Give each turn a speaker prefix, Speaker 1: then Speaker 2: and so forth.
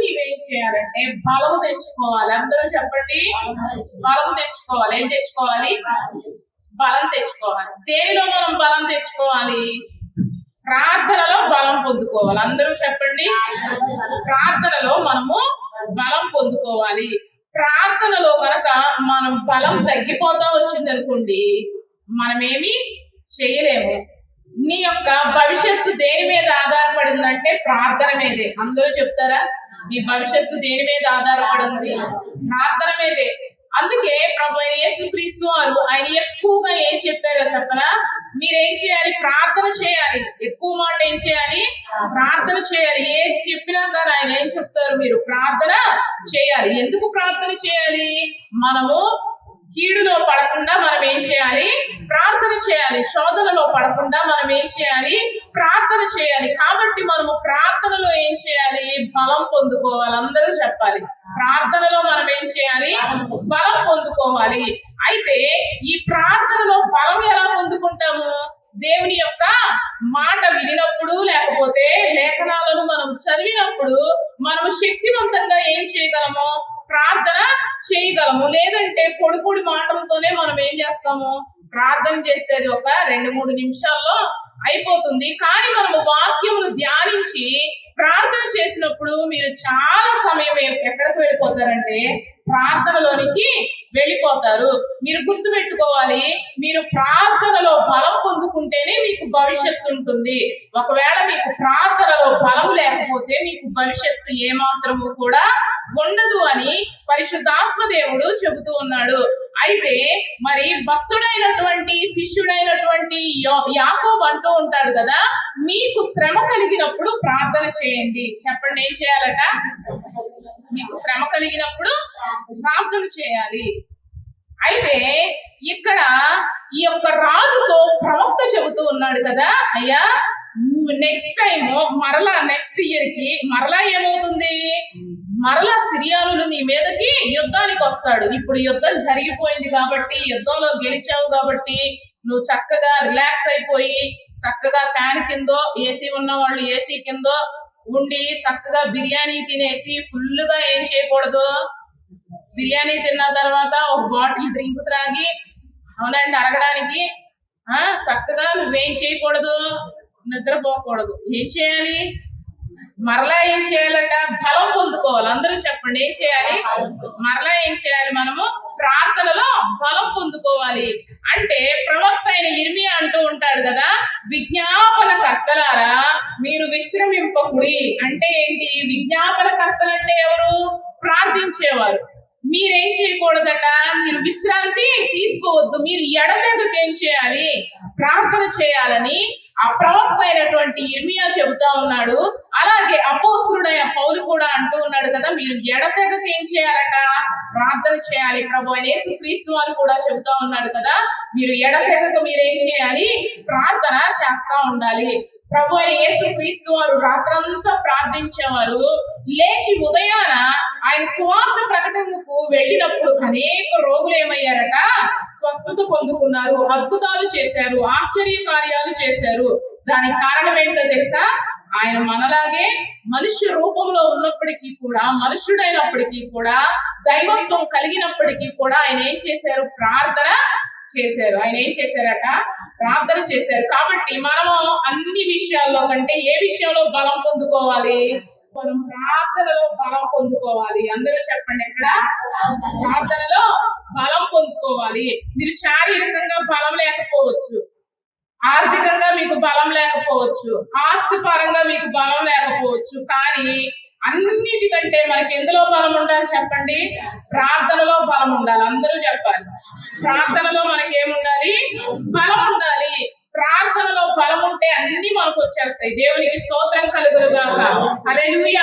Speaker 1: నీవేం చేయాలంటే బలము తెచ్చుకోవాలి? అందరూ చెప్పండి. బలము తెచ్చుకోవాలి. ఏం తెచ్చుకోవాలి? బలం తెచ్చుకోవాలి. దేనిలో మనం బలం తెచ్చుకోవాలి? ప్రార్థనలో బలం పొందుకోవాలి. అందరూ చెప్పండి. ప్రార్థనలో మనము బలం పొందుకోవాలి. ప్రార్థనలో కనుక మనం బలం తగ్గిపోతా వచ్చింది అనుకోండి మనమేమి చేయలేము. నీ యొక్క భవిష్యత్తు దేని మీద ఆధారపడిందంటే ప్రార్థన మీదే. అందరూ చెప్తారా? మీ భవిష్యత్తు దేని మీద ఆధారపడింది ప్రార్థన మీదే. అందుకే ప్రభు క్రీస్తు యేసుక్రీస్తు వారు ఆయన ఎక్కువగా ఏం చెప్పారో చెప్పనా? మీరేం చేయాలి? ప్రార్థన చేయాలి. ఎక్కువ మాట ఏం చేయాలి? ప్రార్థన చేయాలి. ఏది చెప్పినా కానీ ఆయన ఏం చెప్తారు మీరు? ప్రార్థన చేయాలి. ఎందుకు ప్రార్థన చేయాలి? మనము కీడులో పడకుండా మనం ఏం చేయాలి? ప్రార్థన చేయాలి. శోధనలో పడకుండా మనం ఏం చేయాలి? ప్రార్థన చేయాలి. కాబట్టి మనము ప్రార్థనలో ఏం చేయాలి? బలం పొందుకోవాలి అందరూ చెప్పాలి. ప్రార్థనలో మనం ఏం చేయాలి? బలం పొందుకోవాలి. అయితే ఈ ప్రార్థనలో బలం ఎలా పొందుకుంటాము? దేవుని యొక్క మాట వినినప్పుడు లేకపోతే లేఖనాలను మనం చదివినప్పుడు మనం శక్తివంతంగా ఏం చేయగలము? ప్రార్థన చేయగలము. లేదంటే పొడి పొడి మాటలతోనే మనం ఏం చేస్తాము? ప్రార్థన చేస్తే అది ఒక రెండు మూడు నిమిషాల్లో అయిపోతుంది. కానీ మనము వాక్యమును ధ్యానించి ప్రార్థన చేసినప్పుడు మీరు చాలా సమయం ఎక్కడికి వెళ్ళిపోతారంటే ప్రార్థనలోనికి వెళ్ళిపోతారు. మీరు గుర్తు పెట్టుకోవాలి మీరు ప్రార్థనలో బలం పొందుకుంటేనే మీకు భవిష్యత్తు ఉంటుంది. ఒకవేళ మీకు ప్రార్థనలో బలం లేకపోతే మీకు భవిష్యత్తు ఏమాత్రము కూడా ఉండదు అని పరిశుద్ధాత్మ దేవుడు చెబుతూ ఉన్నాడు. అయితే మరి భక్తుడైనటువంటి శిష్యుడైనటువంటి యో- అంటూ ఉంటాడు కదా మీకు శ్రమ కలిగినప్పుడు ప్రార్థన చేయండి. చెప్పండి ఏం చేయాలట? మీకు శ్రమ కలిగినప్పుడు ప్రార్థన చేయాలి. అయితే ఇక్కడ ఈ యొక్క రాజుతో ప్రవక్త చెబుతూ ఉన్నాడు కదా అయ్యా నెక్స్ట్ టైం మరలా నెక్స్ట్ ఇయర్కి మరలా ఏమవుతుంది? మరలా సిరియాలు నీ మీదకి యుద్ధానికి వస్తాడు. ఇప్పుడు యుద్ధం జరిగిపోయింది కాబట్టి యుద్ధంలో గెలిచావు కాబట్టి నువ్వు చక్కగా రిలాక్స్ అయిపోయి చక్కగా ఫ్యాన్ కిందో ఏసీ ఉన్న వాళ్ళు ఏసీ కిందో ఉండి చక్కగా బిర్యానీ తినేసి ఫుల్గా ఏం చేయకూడదు? బిర్యానీ తిన్న తర్వాత ఒక బాటిల్ డ్రింక్ త్రాగి అవునండి అరగడానికి ఆ చక్కగా నువ్వేం చేయకూడదు? నిద్రపోకూడదు. ఏం చేయాలి? మరలా ఏం చేయాలట? బలం పొందుకోవాలి. అందరూ చెప్పండి ఏం చేయాలి? మరలా ఏం చేయాలి మనము? ప్రార్థనలో బలం పొందుకోవాలి. అంటే ప్రవక్త అయిన ఇర్మి అంటూ ఉంటాడు కదా విజ్ఞాపన కర్తలారా మీరు విశ్రమింపకుడి. అంటే ఏంటి? విజ్ఞాపన కర్తలు అంటే ఎవరు? ప్రార్థించేవారు. మీరేం చేయకూడదట? మీరు విశ్రాంతి తీసుకోవద్దు. మీరు ఎడతెందుకు ఏం చేయాలి? ప్రార్థన చేయాలని ఆ ప్రవక్త అయినటువంటి ఇర్మియా చెబుతా ఉన్నాడు అలాగే అపోస్తుడైన పౌలు కూడా అంటూ ఉన్నాడు కదా మీరు ఎడతెగక ఏం చేయాలట? ప్రార్థన చేయాలి ప్రభు అయిన యేసు క్రీస్తు వారు కూడా చెబుతా ఉన్నాడు కదా మీరు ఎడతెగక మీరేం చేయాలి? ప్రార్థన చేస్తా ఉండాలి. ప్రభు అని యేసు క్రీస్తు వారు రాత్రంతా ప్రార్థించేవారు లేచి ఉదయాన ఆయన స్వార్థ ప్రకటనకు వెళ్ళినప్పుడు అనేక రోగులు ఏమయ్యారట? స్వస్థత పొందుకున్నారు అద్భుతాలు చేశారు ఆశ్చర్య కార్యాలు చేశారు. దానికి కారణం ఏంటో తెలుసా? ఆయన మనలాగే మనుష్య రూపంలో ఉన్నప్పటికీ కూడా మనుష్యుడైనప్పటికీ కూడా దైవత్వం కలిగినప్పటికీ కూడా ఆయన ఏం చేశారు? ప్రార్థన చేశారు. ఆయన ఏం చేశారట? ప్రార్థన చేశారు. కాబట్టి మనము అన్ని విషయాల్లో కంటే ఏ విషయంలో బలం పొందుకోవాలి? మనం ప్రార్థనలో బలం పొందుకోవాలి. అందరూ చెప్పండి ఎక్కడ? ప్రార్థనలో బలం పొందుకోవాలి. మీరు శారీరకంగా బలం లేకపోవచ్చు. ఆర్థికంగా మీకు బలం లేకపోవచ్చు. ఆస్తి పరంగా మీకు బలం లేకపోవచ్చు. కానీ అన్నిటికంటే మనకి ఎందులో బలం ఉండాలి చెప్పండి? ప్రార్థనలో బలం ఉండాలి. అందరూ చెప్పాలి. ప్రార్థనలో మనకి ఏముండాలి బలం ఉండాలి. బలం అన్ని మనకు వచ్చేస్తాయి. దేవునికి స్తోత్రం కలుగురుగాక హల్లెలూయా